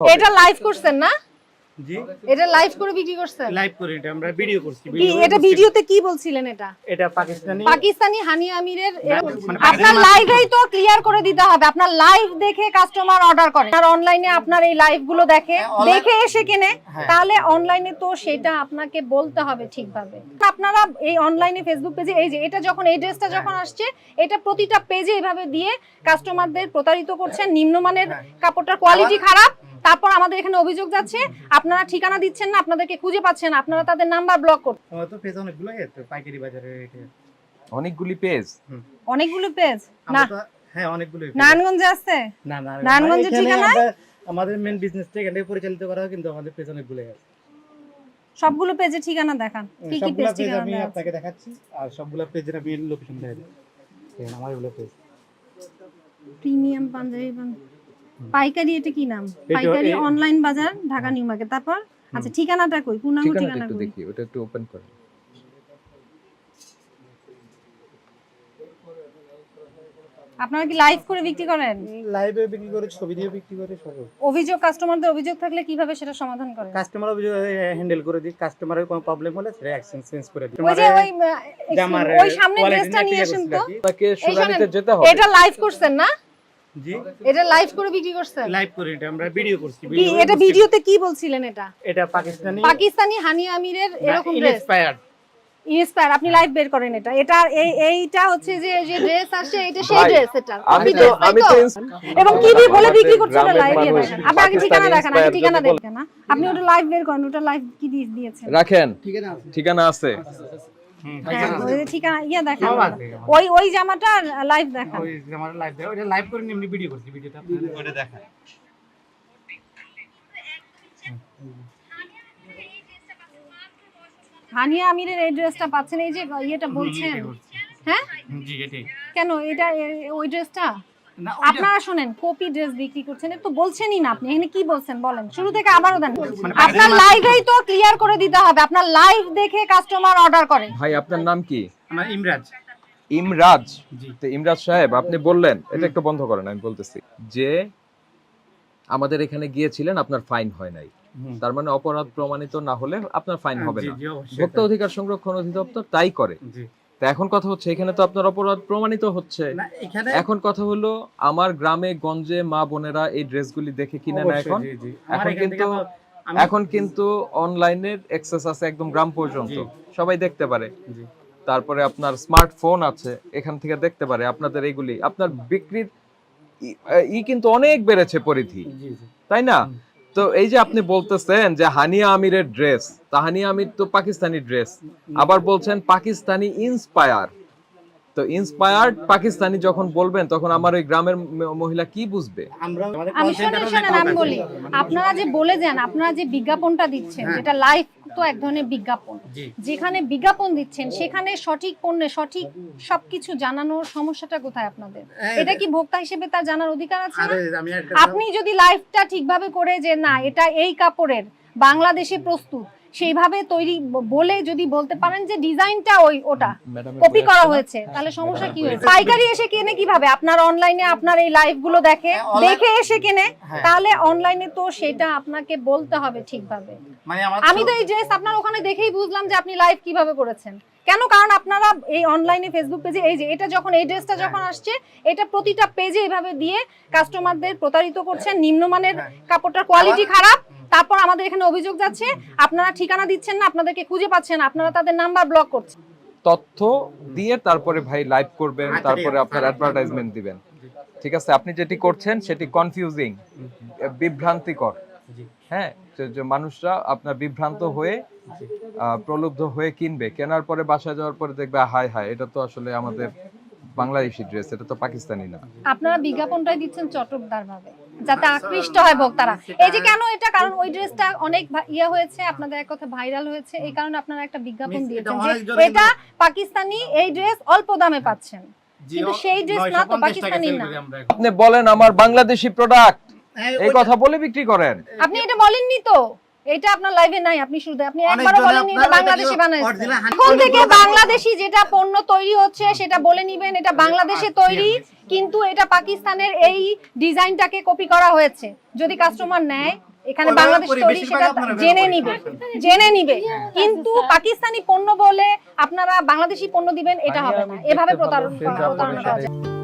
এটা লাইভ করছেন না? জি। এটা লাইভ করে বিক্রি করছেন? লাইভ করি এটা আমরা ভিডিও করছি এটা ভিডিওতে কি বলছিলেন এটা? এটা পাকিস্তানি পাকিস্তানি হানি আমিরের মানে আপনার লাইভেই তো ক্লিয়ার করে দিতে হবে। আপনার লাইভ দেখে কাস্টমার অর্ডার করে। আর অনলাইনে আপনার এই লাইভগুলো দেখে হ্যাঁ, দেখে এসে কিনে। হ্যাঁ। তাহলে অনলাইনে তো সেটা আপনাকে বলতে হবে ঠিকভাবে। আপনারা এই অনলাইনে ফেসবুক পেজে এই যে এটা যখন এই ড্রেসটা যখন হ্যাঁ। আসছে এটা প্রতিটা পেজে এভাবে দিয়ে কাস্টমারদের প্রতারিত করছেন। নিম্নমানের। কাপড়টার কোয়ালিটি খারাপ। তারপর আমাদের এখানে অভিযোগ যাচ্ছে আপনারা ঠিকানা দিচ্ছেন না আপনাদেরকে খুঁজে পাচ্ছেন না, আপনারা তাদের নাম্বার ব্লক আমার তো পেজ অনেকগুলো আছে পাইকারি বাজারে। অনেকগুলি পেজ অনেকগুলো পেজ না। হ্যাঁ অনেকগুলো নারায়ণগঞ্জে আছে? না না নারায়ণগঞ্জের ঠিকানা? আমাদের মেন বিজনেসটা এখান থেকে পরিচালিত করা হয় কিন্তু আমাদের পেজ অনেকগুলো আছে। সবগুলো পেজে ঠিকানা দেখান। কি কি সবগুলো পেজ পেজ ঠিকানা আমি আপনাকে দেখাচ্ছি আর সবগুলো পেজের আমি লোকেশন দেখাই দিই আমার এগুলো পেজ প্রিমিয়াম পাঞ্জাবি। পাইকারি এটা কি নাম? পাইকারি অনলাইন বাজার ঢাকা নিউ মার্কেট। তারপর? আচ্ছা ঠিকানাটা কই? পূর্ণাঙ্গ ঠিকানাটা ঠিকানা একটু দেখি ওটা একটু ওপেন করেন। আপনারা কি লাইভ করে বিক্রি করেন? লাইভে বিক্রি করে ছবি দিয়ে বিক্রি করে সব। অভিযোগ কাস্টমারদের অভিযোগ থাকলে কীভাবে সেটা সমাধান করেন? কাস্টমার অভিযোগ হ্যান্ডেল করে দিই। কাস্টমারের কোনো প্রবলেম হলে সেটা এক্সচেঞ্জ চেঞ্জ করে দিই। ওই যে ওই জামার ওই সামনে ড্রেসটা নিয়ে আসেন তো। যেতে হবে। এটা লাইভ করছেন না? জি। এটা লাইভ করে বিক্রি করছেন? লাইভ করি এটা আমরা ভিডিও করছি কি এটা ভিডিওতে কি বলছিলেন এটা? এটা পাকিস্তানি পাকিস্তানি হানি আমিরের এরকম ড্রেস ইনস্পায়ার্ড ইন্সপায়ার আপনি লাইভ বের করেন এটা। এটা এই এইটা হচ্ছে যে যে ড্রেস আসছে এটা সেই ড্রেস এটা। আমি তো আমি তো? এবং কি দিয়ে বলে বিক্রি করছে ওটা গ্রামের লাইভ দিয়ে দেখেন। আপনি আগে ঠিকানা দেখেন আগে ঠিকানা দেখেন না আপনি ওটা লাইভ বের করেন ওটা লাইভ কি দিয়ে দিয়েছেন? রাখেন। ঠিক আছে। ঠিকানা আছে। হ্যাঁ ঠিকানা ইয়া দেখান ওই ওই জামাটা লাইভ দেখান ওই যে লাইভ দেয় ওটা লাইভ করে এমনি ভিডিও করছি ভিডিওটা ওটা দেখা হানিয়া আমিরের এই ড্রেসটা পাচ্ছেন এই যে ইয়েটা বলছেন হ্যাঁ জি কেন এটা ওই ড্রেসটা আপনারা শোনেন কপি ড্রেস বিক্রি করছেন? এ তো বলছেনই না আপনি এখানে কি বলছেন বলেন? শুরু থেকে আবারও দেন। মানে আপনার লাইভেই তো ক্লিয়ার করে দিতে হবে। আপনার লাইভ দেখে কাস্টমার অর্ডার করে। ভাই আপনার নাম কি? আমার ইমরাজ। ইমরাজ? তো ইমরাজ সাহেব আপনি বললেন এটা একটু বন্ধ করেন আমি বলতেছি। যে আমাদের এখানে গিয়েছিলেন আপনার ফাইন হয় নাই। তার মানে অপরাধ প্রমাণিত না হলে আপনার ফাইন হবে না। ভোক্তা অধিকার সংরক্ষণ অধিদপ্তর তাই করে। জি। তা এখন কথা হচ্ছে এখানে তো আপনার অপরাধ প্রমাণিত হচ্ছে। এখন কথা হলো আমার গ্রামে গঞ্জে মা বোনেরা এই ড্রেসগুলি দেখে কিনে না এখন। এখন কিন্তু এখন কিন্তু অনলাইনের অ্যাক্সেস আছে একদম গ্রাম পর্যন্ত। সবাই দেখতে পারে। তারপরে আপনার স্মার্টফোন আছে এখান থেকে দেখতে পারে আপনাদের এইগুলি। আপনার বিক্রির ই- কিন্তু অনেক বেড়েছে পরিধি। তাই না? তো এই যে আপনি বলতেছেন যে হানিয়া আমিরের ড্রেস তা হানিয়া আমির তো পাকিস্তানি ড্রেস। আবার বলছেন পাকিস্তানি ইন্সপায়ার তো ইন্সপায়ার্ড পাকিস্তানি যখন বলবেন তখন আমার ওই গ্রামের মহিলা কি বুঝবে? আমরা আমি শুনেন শোনেন আমি বলি আপনারা যে বলে যান আপনারা যে বিজ্ঞাপনটা দিচ্ছেন এটা যেটা লাইভ তো এক ধরনের বিজ্ঞাপন। যেখানে বিজ্ঞাপন দিচ্ছেন সেখানে সঠিক পণ্যে সঠিক সবকিছু জানানোর সমস্যাটা কোথায় আপনাদের? হ্যাঁ, এটা কি ভোক্তা হিসেবে তার জানার অধিকার আছে আপনি যদি লাইফটা ঠিকভাবে করে যে না এটা এই কাপড়ের বাংলাদেশে প্রস্তুত সেইভাবে তৈরি বলে যদি বলতে পারেন যে ডিজাইনটা ওই ওটা কপি করা হয়েছে। তাহলে সমস্যা কি হয়েছে? পাইকারি এসে কেনে কীভাবে? আপনার অনলাইনে আপনার এই লাইভগুলো দেখে হ্যাঁ, দেখে এসে কেনে হ্যাঁ। তাহলে অনলাইনে তো সেটা আপনাকে বলতে হবে ঠিকভাবে। মানে আমি তো এই ড্রেস আপনার ওখানে দেখেই বুঝলাম যে আপনি লাইভ কীভাবে করেছেন। কেন? কারণ আপনারা এই অনলাইনে ফেসবুক পেজে এই যে এটা যখন এই ড্রেসটা যখন আসছে এটা প্রতিটা পেজে এভাবে দিয়ে কাস্টমারদের প্রতারিত করছেন নিম্নমানের হ্যাঁ। কাপড়টার কোয়ালিটি খারাপ তারপর আমাদের এখানে অভিযোগ যাচ্ছে আপনারা ঠিকানা দিচ্ছেন না আপনাদেরকে খুঁজে পাচ্ছেন আপনারা তাদের নাম্বার ব্লক করছেন। তথ্য দিয়ে তারপরে ভাই লাইভ করবেন আচ্ছা, তারপরে আপনার অ্যাডভার্টাইজমেন্ট দিবেন। ঠিক আছে আপনি যেটি করছেন সেটি কনফিউজিং বিভ্রান্তিকর। হ্যাঁ যে- মানুষরা আপনার বিভ্রান্ত হয়ে প্রলুব্ধ হয়ে কিনবে। কেনার পরে বাসায় যাওয়ার পরে দেখবে হায় হায় এটা তো আসলে আমাদের বাংলাদেশি ড্রেস এটা তো পাকিস্তানি না। আপনারা বিজ্ঞাপনটাই দিচ্ছেন চটকদার ভাবে যাতে আকৃষ্ট হয় ভোক্তারা। এই যে কেন এটা? কারণ ওই ড্রেসটা অনেক ইয়ে হয়েছে আপনাদের এক কথা ভাইরাল হয়েছে। এই কারণে আপনারা একটা বিজ্ঞাপন দিয়েছেন এটা যে এটা পাকিস্তানি এই ড্রেস অল্প দামে পাচ্ছেন। কিন্তু সেই ড্রেস না তো পাকিস্তানি না। আপনি বলেন আমার বাংলাদেশি প্রোডাক্ট হ্যাঁ, এই কথা বলে বিক্রি করেন। আপনি এটা বলেননি তো? এটা আপনার লাইভে নাই আপনি শুরুতে আপনি একবারও বলেননি এটা বাংলাদেশি দেখি বানাইছে। এখন থেকে বাংলাদেশি যেটা পণ্য তৈরি হচ্ছে সেটা বলে নিবেন এটা বাংলাদেশে তৈরি কিন্তু এটা পাকিস্তানের এই ডিজাইনটাকে কপি করা হয়েছে। যদি কাস্টমার নেয় এখানে বাংলাদেশ তৈরি সেটা জেনে নিবে জেনে নিবে। কিন্তু পাকিস্তানি পণ্য বলে আপনারা বাংলাদেশি পণ্য দিবেন এটা হবে না। এভাবে প্রতারণা প্রতারণা করা যায়